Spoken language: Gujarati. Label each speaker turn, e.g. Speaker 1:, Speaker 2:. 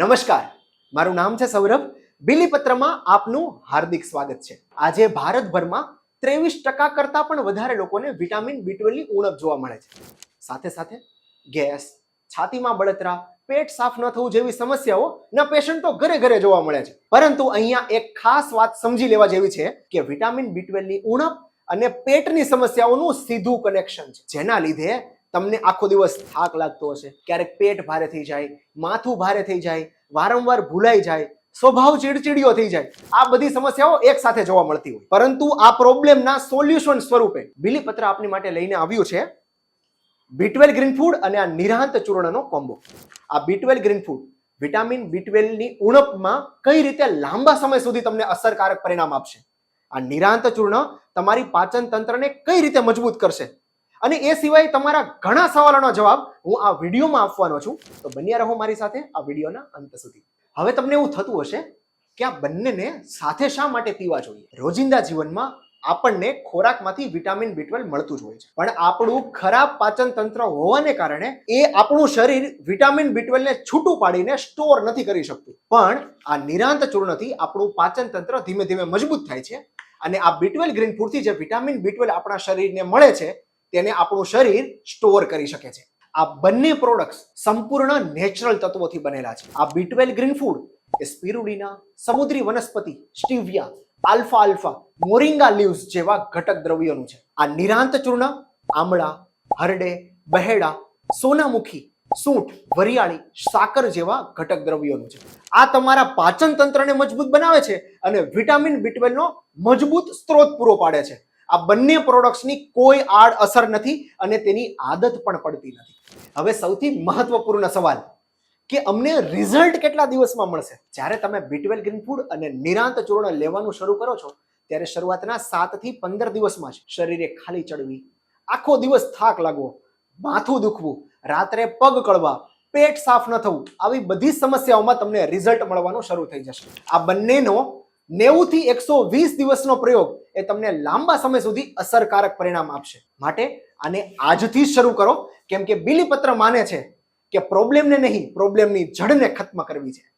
Speaker 1: નમસ્કાર. મારું નામ છે સૌરભ. બિલીપત્રમાં આપનું હાર્દિક સ્વાગત છે. આજે ભારતભરમાં ત્રેવીસ ટકા કરતાં પણ વધારે લોકોને વિટામિન બી ટ્વેલ્વની ઉણપ જોવા મળે છે. સાથે સાથે ગેસ, છાતીમાં બળતરા, પેટ સાફ ન થવું જેવી સમસ્યાઓ ના પેશન્ટ ઘરે ઘરે જોવા મળે છે. પરંતુ અહીંયા એક ખાસ વાત સમજી લેવા જેવી છે કે વિટામિન બી ટ્વેલ્વની ઉણપ અને પેટની સમસ્યાઓનું સીધું કનેક્શન છે. જેના લીધે તમને આખો દિવસ થાક લાગતો હશે. ક્યારેક પેટ ભારે થઈ જાય, માથું ભારે થઈ જાય, વારંવાર ભૂલાઈ જાય, સ્વભાવ ચીડચીડિયો થઈ જાય. આ બધી સમસ્યાઓ એક સાથે જોવા મળતી હોય. પરંતુ આ પ્રોબ્લેમના સોલ્યુશન સ્વરૂપે બિલીપત્ર આપની માટે લઈને આવ્યું છે બીટવેલ ગ્રીન ફૂડ અને આ નિરાંત ચૂર્ણનો કોમ્બો. આ Beetwell green food vitamin B ની ઉણપમાં કઈ રીતે લાંબા સમય સુધી તમને અસરકારક પરિણામ આપશે? આ નિરાંત ચૂર્ણ તમારી પાચન તંત્રને કઈ રીતે મજબૂત કરશે? અને એ સિવાય તમારા ઘણા સવાલોનો જવાબ હું આ વિડીયોમાં આપવાનો છું. તો બન્યા રહો મારી સાથે આ વિડીયોના અંત સુધી. હવે તમને એવું થતું હશે કે આ બંનેને સાથે શા માટે પીવા જોઈએ? રોજિંદા જીવનમાં આપણને ખોરાકમાંથી વિટામિન બી મળતું જ હોય છે. પણ આપણું ખરાબ પાચન તંત્ર હોવાને કારણે એ આપણું શરીર વિટામિન બી ટ્વેલ્વને છૂટું પાડીને સ્ટોર નથી કરી શકતું. પણ આ નિરાંત ચૂર્ણથી આપણું પાચન તંત્ર ધીમે ધીમે મજબૂત થાય છે. અને આ બીટવેલ ગ્રીન ફૂડથી જે વિટામિન બી આપણા શરીરને મળે છે તેને આપણું શરીર સ્ટોર કરી શકે છે. આ બંને પ્રોડક્ટ્સ સંપૂર્ણ નેચરલ તત્વોથી બનેલા છે. આ બીટવેલ ગ્રીન ફૂડ એ સ્પિરુડિના સમુદ્રી વનસ્પતિ સ્ટીવિયા, આલ્ફા આલ્ફા, મોરિંગા લીવ્સ જેવા ઘટક દ્રવ્યોનું છે. આ નિરાંત ચૂર્ણ, આમળા, હરડે, બહેડા, સોનામુખી, સૂંઠ, વરિયાળી, સાકર જેવા ઘટક દ્રવ્યોનું છે. આ તમારા પાચન તંત્રને મજબૂત બનાવે છે અને વિટામિન બી નો મજબૂત સ્ત્રોત પૂરો પાડે છે. આ બંને પ્રોડક્ટ્સની કોઈ આડ અસર નથી અને તેની આદત પણ પડતી નથી. હવે સૌથી મહત્વપૂર્ણ સવાલ, કે અમને રિઝલ્ટ કેટલા દિવસમાં મળશે? જ્યારે તમે બીટવેલ ગ્રીન ફૂડ અને નિરાંત ચૂર્ણ લેવાનું શરૂ કરો છો, ત્યારે શરૂઆતના સાતથી પંદર દિવસમાં જ શરીરે ખાલી ચડવી, આખો દિવસ થાક લાગવો, માથું દુખવું, રાત્રે પગ કળવા પેટ સાફ ન થવું, આવી બધી સમસ્યાઓમાં તમને રિઝલ્ટ મળવાનું શરૂ થઈ જશે. આ બંનેનો નેવું થી એકસો વીસ દિવસનો પ્રયોગ એ તમને લાંબા સમય સુધી અસરકારક પરિણામ આપશે. માટે આને આજથી જ શરૂ કરો. કેમ કે બિલીપત્ર માને છે કે પ્રોબ્લેમને નહીં પ્રોબ્લેમની જડને ખત્મ કરવી છે.